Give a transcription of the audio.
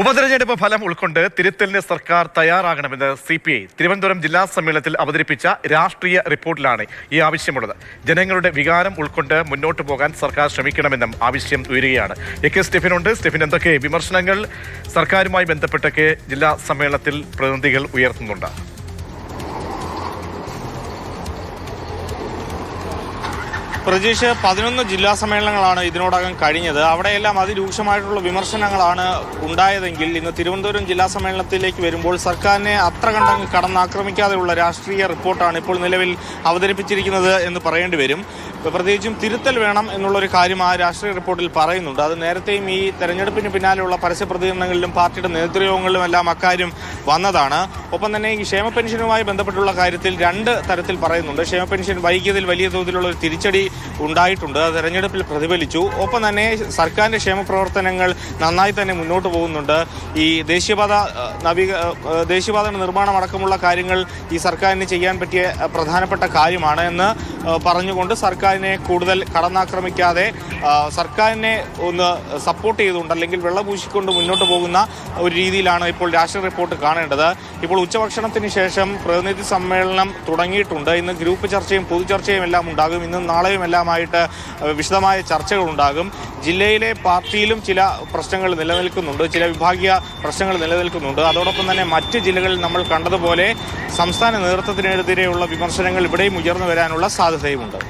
ഉപതെരഞ്ഞെടുപ്പ് ഫലം ഉൾക്കൊണ്ട് തിരുത്തലിന് സർക്കാർ തയ്യാറാകണമെന്ന് സി പി ഐ തിരുവനന്തപുരം ജില്ലാ സമ്മേളനത്തിൽ അവതരിപ്പിച്ച രാഷ്ട്രീയ റിപ്പോർട്ടിലാണ് ഈ ആവശ്യമുള്ളത്. ജനങ്ങളുടെ വികാരം ഉൾക്കൊണ്ട് മുന്നോട്ട് പോകാൻ സർക്കാർ ശ്രമിക്കണമെന്നും ആവശ്യം ഉയരുകയാണ്. A K സ്റ്റെഫിനുണ്ട്. സ്റ്റെഫിൻ എന്തൊക്കെ വിമർശനങ്ങൾ? സർക്കാരുമായി ബന്ധപ്പെട്ടൊക്കെ ജില്ലാ സമ്മേളനത്തിൽ പ്രതിനിധികൾ ഉയർത്തുന്നുണ്ട്. പ്രജീഷ് പതിനൊന്ന് ജില്ലാ സമ്മേളനങ്ങളാണ് ഇതിനോടകം കഴിഞ്ഞത്. അവിടെയെല്ലാം അതിരൂക്ഷമായിട്ടുള്ള വിമർശനങ്ങളാണ് ഉണ്ടായതെങ്കിൽ ഇന്ന് തിരുവനന്തപുരം ജില്ലാ സമ്മേളനത്തിലേക്ക് വരുമ്പോൾ സർക്കാരിനെ അത്ര കണ്ടങ്ങ് കടന്നാക്രമിക്കാതെയുള്ള രാഷ്ട്രീയ റിപ്പോർട്ടാണ് ഇപ്പോൾ നിലവിൽ അവതരിപ്പിച്ചിരിക്കുന്നത് എന്ന് പറയേണ്ടി വരും. പ്രത്യേകിച്ചും തിരുത്തൽ വേണം എന്നുള്ളൊരു കാര്യം ആ രാഷ്ട്രീയ റിപ്പോർട്ടിൽ പറയുന്നുണ്ട്. അത് നേരത്തെയും ഈ തെരഞ്ഞെടുപ്പിന് പിന്നാലെയുള്ള പരസ്യ പ്രതികരണങ്ങളിലും പാർട്ടിയുടെ നേതൃയോഗങ്ങളിലും എല്ലാം അക്കാര്യം വന്നതാണ്. ഒപ്പം തന്നെ ഈ ക്ഷേമ പെൻഷനുമായി ബന്ധപ്പെട്ടുള്ള കാര്യത്തിൽ രണ്ട് തരത്തിൽ പറയുന്നുണ്ട്. ക്ഷേമ പെൻഷൻ വൈകിയതിൽ വലിയ തോതിലുള്ള ഒരു തിരിച്ചടി ഉണ്ടായിട്ടുണ്ട്. അത് തെരഞ്ഞെടുപ്പിൽ പ്രതിഫലിച്ചു. ഒപ്പം തന്നെ സർക്കാരിന്റെ ക്ഷേമ പ്രവർത്തനങ്ങൾ നന്നായി തന്നെ മുന്നോട്ട് പോകുന്നുണ്ട്. ഈ ദേശീയപാത നവീക ദേശീയപാതയുടെ നിർമ്മാണം അടക്കമുള്ള കാര്യങ്ങൾ ഈ സർക്കാരിന് ചെയ്യാൻ പറ്റിയ പ്രധാനപ്പെട്ട കാര്യമാണ് എന്ന് പറഞ്ഞുകൊണ്ട് സർക്കാരിനെ കൂടുതൽ കടന്നാക്രമിക്കാതെ സർക്കാരിനെ ഒന്ന് സപ്പോർട്ട് ചെയ്തുകൊണ്ട് അല്ലെങ്കിൽ വെള്ളപൂശിക്കൊണ്ട് മുന്നോട്ട് പോകുന്ന ഒരു രീതിയിലാണ് ഇപ്പോൾ രാഷ്ട്രീയ റിപ്പോർട്ട് കാണേണ്ടത്. ഇപ്പോൾ ഉച്ചഭക്ഷണത്തിന് ശേഷം പ്രതിനിധി സമ്മേളനം തുടങ്ങിയിട്ടുണ്ട്. ഇന്ന് ഗ്രൂപ്പ് ചർച്ചയും പൊതുചർച്ചയും എല്ലാം ഉണ്ടാകും. ഇന്നും നാളെയും എല്ലാമായിട്ട് വിശദമായ ചർച്ചകൾ ഉണ്ടാകും. ജില്ലയിലെ പാർട്ടിയിലും ചില പ്രശ്നങ്ങൾ നിലനിൽക്കുന്നുണ്ട്. ചില വിഭാഗീയ പ്രശ്നങ്ങൾ നിലനിൽക്കുന്നുണ്ട്. അതോടൊപ്പം തന്നെ മറ്റ് ജില്ലകളിൽ നമ്മൾ കണ്ടതുപോലെ സംസ്ഥാന നേതൃത്വത്തിനെതിരെയുള്ള വിമർശനങ്ങൾ ഇവിടെയും ഉയർന്നു വരാനുള്ള സാധ്യതയുമുണ്ട്.